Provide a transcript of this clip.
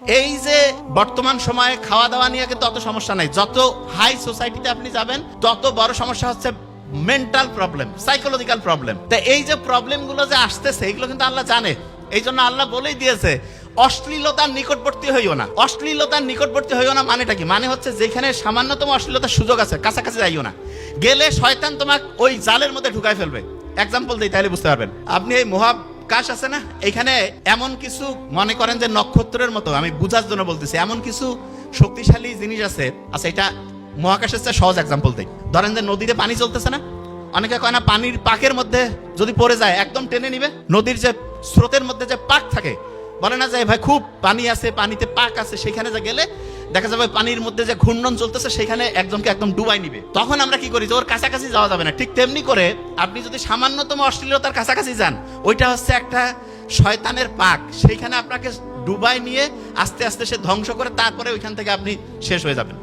এই যে বর্তমান সময়ে খাওয়া দাওয়া নিয়ে কিন্তু অত সমস্যা নাই। যত হাই সোসাইটিতে আপনি যাবেন, তত বড় সমস্যা হচ্ছে মেন্টাল প্রবলেম সাইকোলজিক্যাল প্রবলেম তা এই যে প্রবলেমগুলো যে আসতেছে, এগুলো কিন্তু আল্লাহ জানে। এই জন্য আল্লাহ বলেই দিয়েছে, অশ্লীলতার নিকটবর্তী হইও না। অশ্লীলতার নিকটবর্তী হইও না মানেটা কি? মানে হচ্ছে যেখানে সামান্যতম অশ্লীলতার সুযোগ আছে, কাছাকাছি যাইও না। গেলে শয়তান তোমাক ওই জালের মধ্যে ঢুকাই ফেলবে। এক্সাম্পল দিই, তাহলে বুঝতে পারবেন। আপনি এই মহাব কাশ আছে না? এখানে এমন কিছু মনে করেন যে নক্ষত্রের মতো। আমি বুঝার জন্য বলতেছি, এমন কিছু শক্তিশালী জিনিস আছে। আচ্ছা এটা মহাকাশের চেয়ে সহজ এক্সাম্পল দিই। ধরেন যে নদীতে পানি চলতেছে না? অনেকে কয় না, পানির পাকের মধ্যে যদি পড়ে যায়, একদম টেনে নিবে। নদীর যে স্রোতের মধ্যে যে পাক থাকে, বলে না যে, ভাই, খুব পানি আছে, পানিতে পাক আছে, সেখানে যে গেলে দেখা যাবে পানির মধ্যে যে ঘূর্ণন চলতেছে, সেখানে একজনকে একদম ডুবাই নিবে। তখন আমরা কি করি যে ওর কাছাকাছি যাওয়া যাবে না। ঠিক তেমনি করে আপনি যদি সামান্যতম অশ্লীলতার কাছাকাছি যান, ওইটা হচ্ছে একটা শয়তানের পাক। সেইখানে আপনাকে ডুবাই নিয়ে আস্তে আস্তে সে ধ্বংস করে তারপরে ওইখান থেকে আপনি শেষ হয়ে যাবেন।